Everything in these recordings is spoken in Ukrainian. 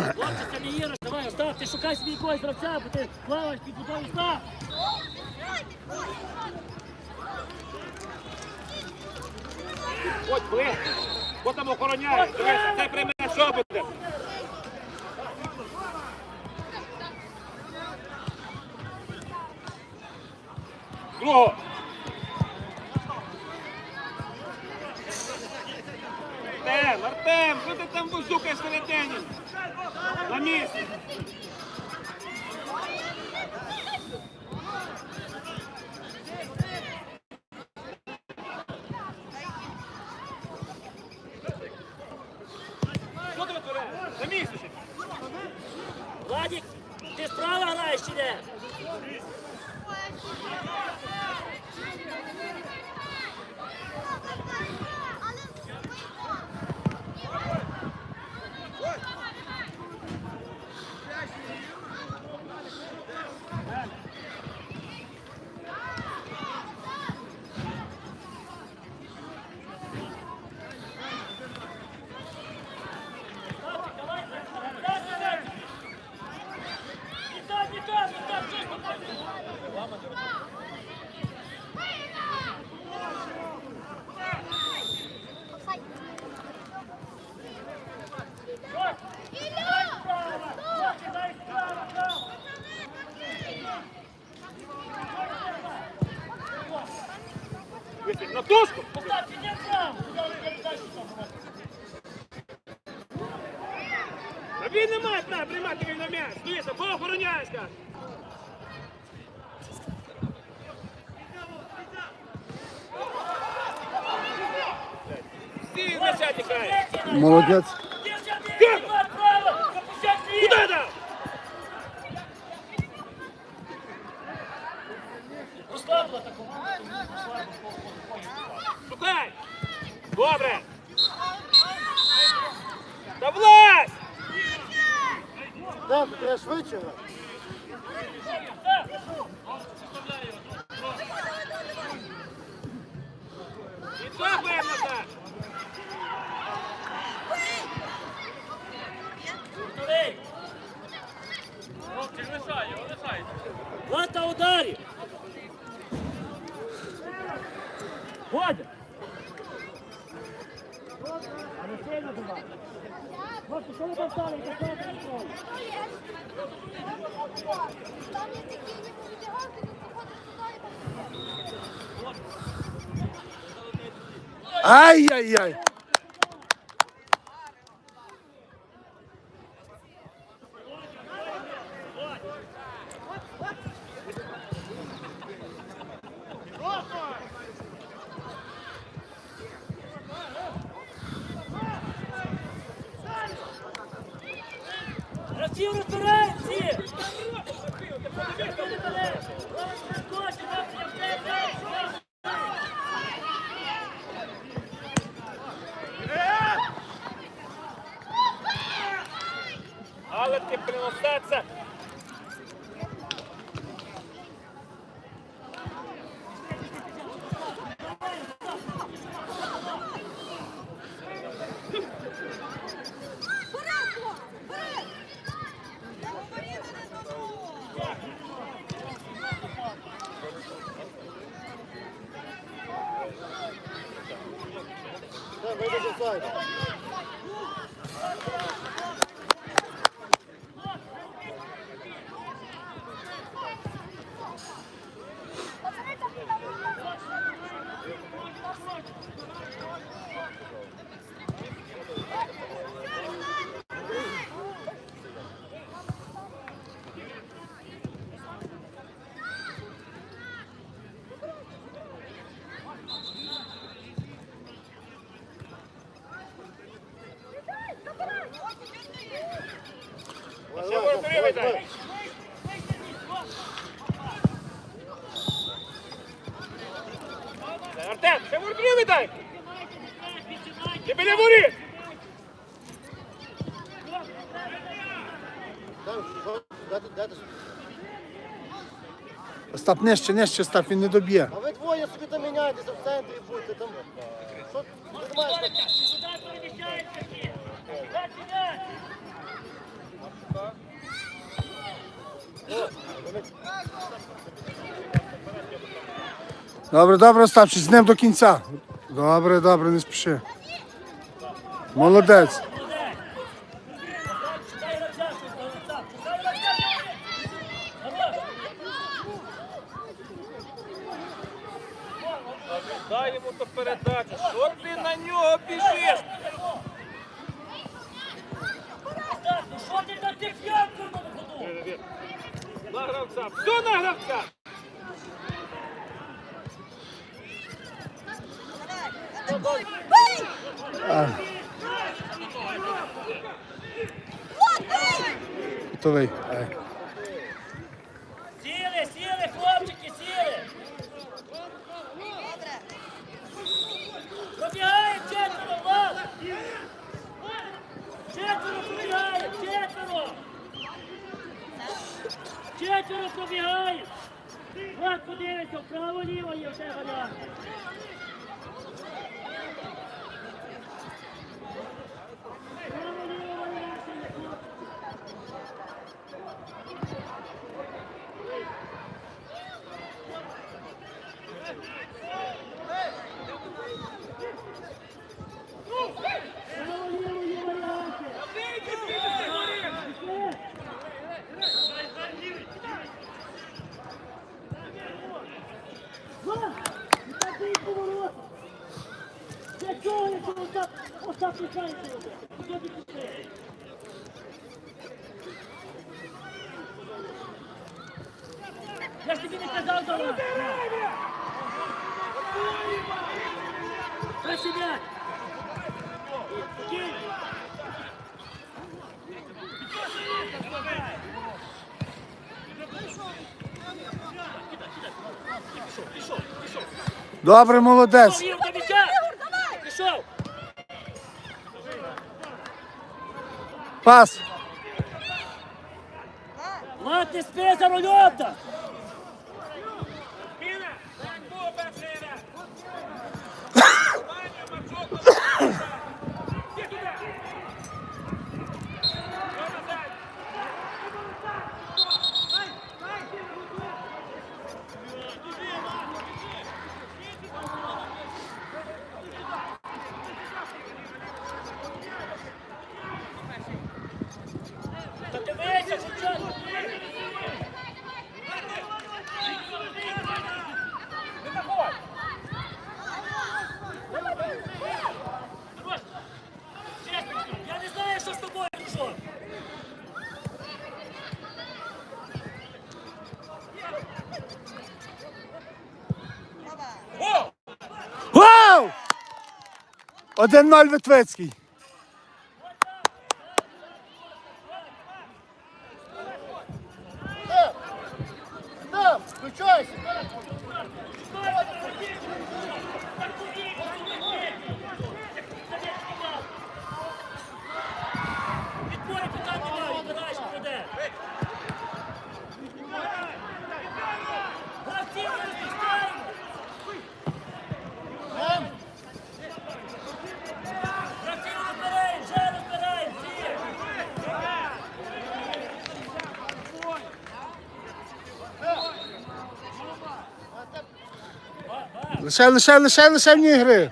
Хлопці, це не Єрош, давай, Остап, ти шукай собі якогось гравця, Артем, Артем, що ти там бузукаєш середині? На місці! Молодець. Ay, ay, ay. нижче, нижче став, він не доб'є. А ви двоє собі там міняйтеся, в центрі будьте там. Добре, добре, Остапчик, з ним до кінця. Добре, добре, не спіши. Молодець. Ah. Tudo bem. Então é. Семен! Добре, молодець. Пас. Влад, спи за рольом. 1-0 Витвицький. Лише лише лише лише в ній гри.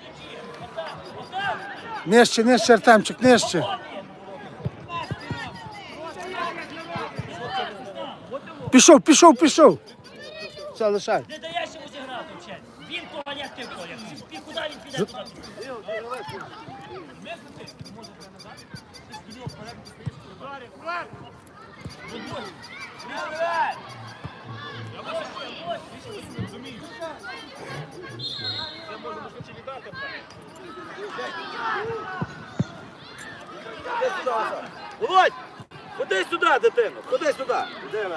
М'ячі. Отак, отак. Нижче, нижче, Артемчик, нижче. Пішов, пішов, пішов. Все, лишай. Не даєш йому зіграти взагалі. Він того, як ти Коля. Ти куди він піде, туди піде. Володь! Ходи сюди, дитино! Ходи сюди! Іди.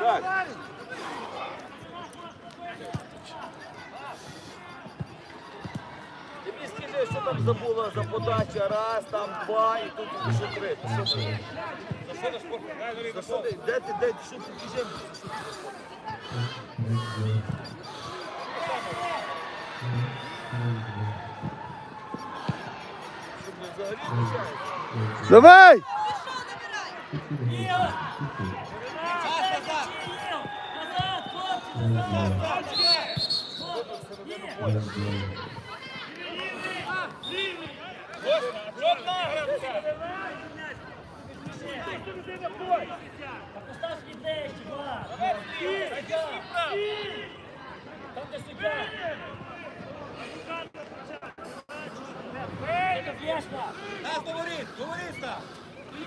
Так. Тобі скажи, що там забула за подача, раз, там два, і тут ще три. Ти що ти? За що ти? Де ти, де ти, що ти біжиш? Взагалі не. Давай! Назад, хлопці, назад! Постав сліднейші, Влад! Там де суддя! Це флешка! Нас говорить, говорить там!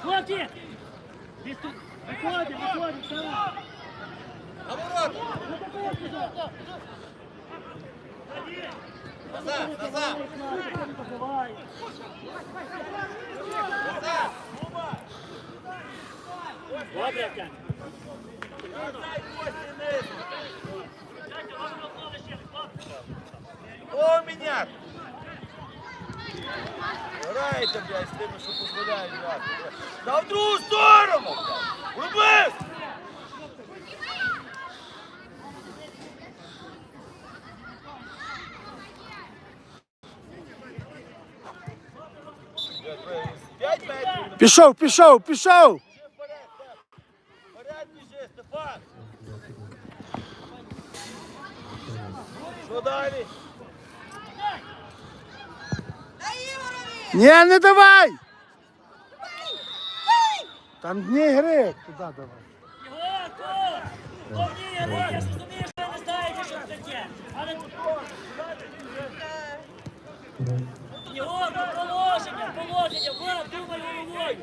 Хлопці! Виходимо, виходимо, вставай! На ворота! Назад, назад! Назад! Добре, Артем! Дай кості низу! О, меня! Грайте, блядь, з тими, що дозволяють грати. Та в другу сторону! блядь! Врубись! П'ять метрів! Пішов, пішов, пішов! Ні, не давай! Там дні гри. Туди давай. Його, я розумію, що ви не знаєте, що це таке. Але його положення, положення, Влад, думай головою.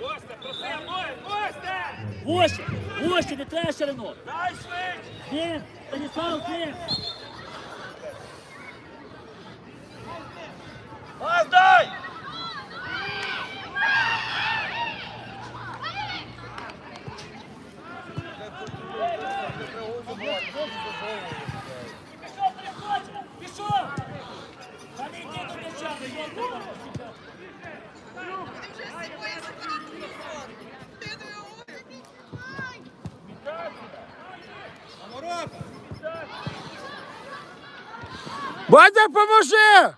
Костя, проси мною! Костя! Воші, воші, не треба ширину. Дай швидше! Він, Станіслав, він. Пас дай! Пішов, перескочив, пішов. Та не йди до м'яча, не поможи!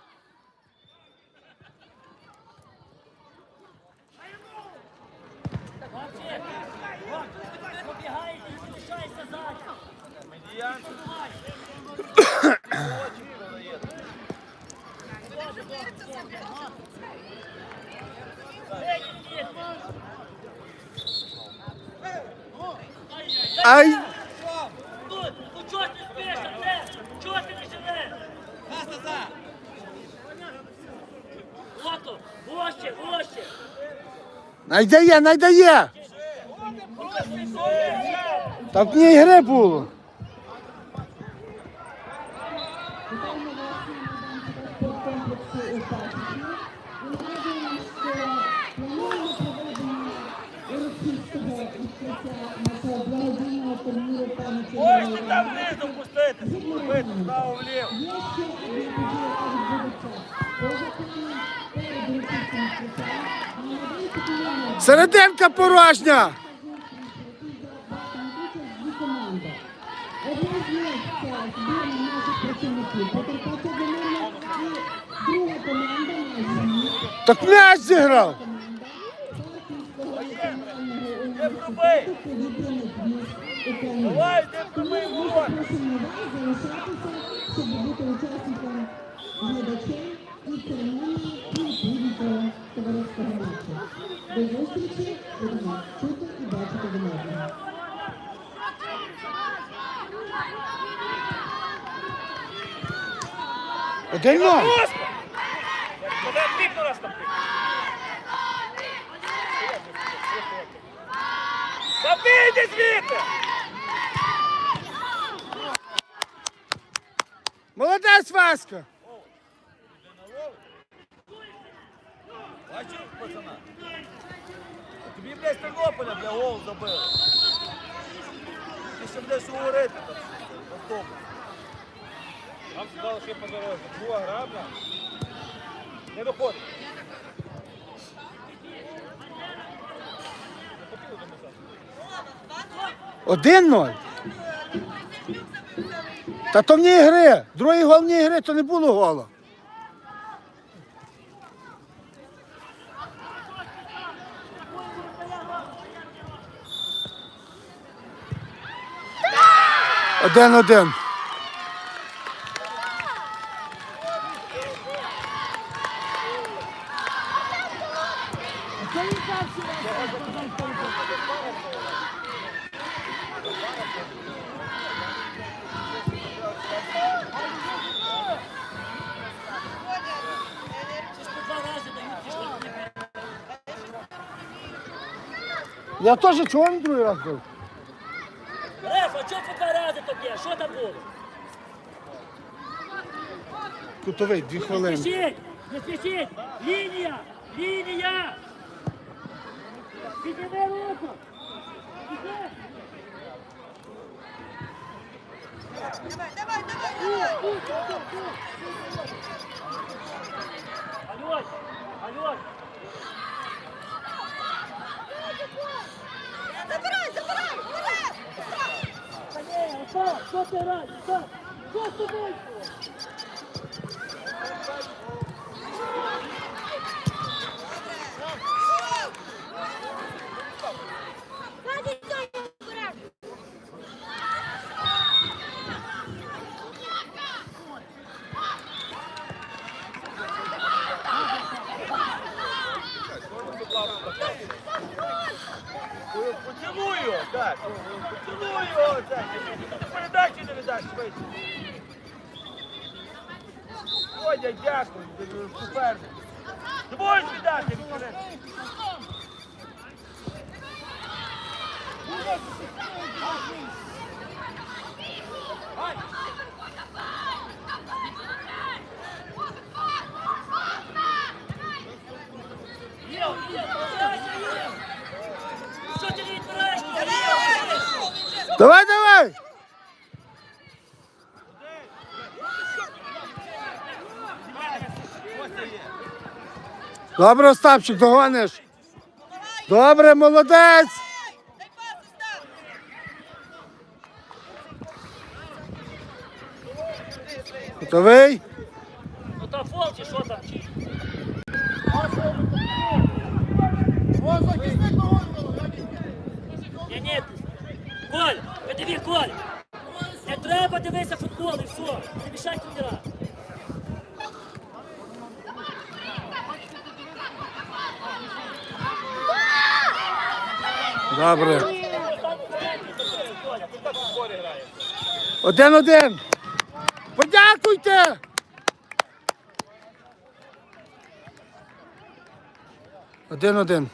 Ай! Ну, чого ти спиш, Артем? Найдає, найдає! Та в ній гри було. Можете там внизу пустити, щоб робити вправо вліво. Серединка порожня! Одна з них це Давай, де пробий ворота? До зустрічі, будемо чути і бачити один одного. Один ноль. Куди пікну там? Забийте звідти! Молодець Васька! Бачив, пацана? А Тобі, блядь, з Тернополя, бля, гол забили. Ти ще будеш говорити там, автобус. Нам сказали, що є по дорозі. Друга гра, бля. Не виходить. 1-0. Та то в ній гри. Другий гол в гри, то не було гола. Один-один. Я теж чого не другий раз був? Реф, а чого по два рази то б'є? Що там було? Кутовий, дві Не хвилини. спішіть! Не спішіть! Лінія! Лінія! Підніми руку! Підніми! Альось! Альось! Забирай, забирай! Вперед! Що ти радиш? Що з тобою? Хватить цього вперед! Поцілуй його, так. Поцілуй його, так. Ти передачі не віддаш швидше. Водя, дякую, суперник. Ти можеш віддати вперед. Їв, їв, повертайся, їв! Що ти не відбираєш? Давай, давай! Добре, Остапчик, догониш. Добре, молодець. Готовий? Ну та фол чи що там? Чи? Ні, ні. Коль, подиви, Коль. Не треба дивитися футбол і все. Не мішай тренера. Добре. Один-один. Подякуйте. Один-один.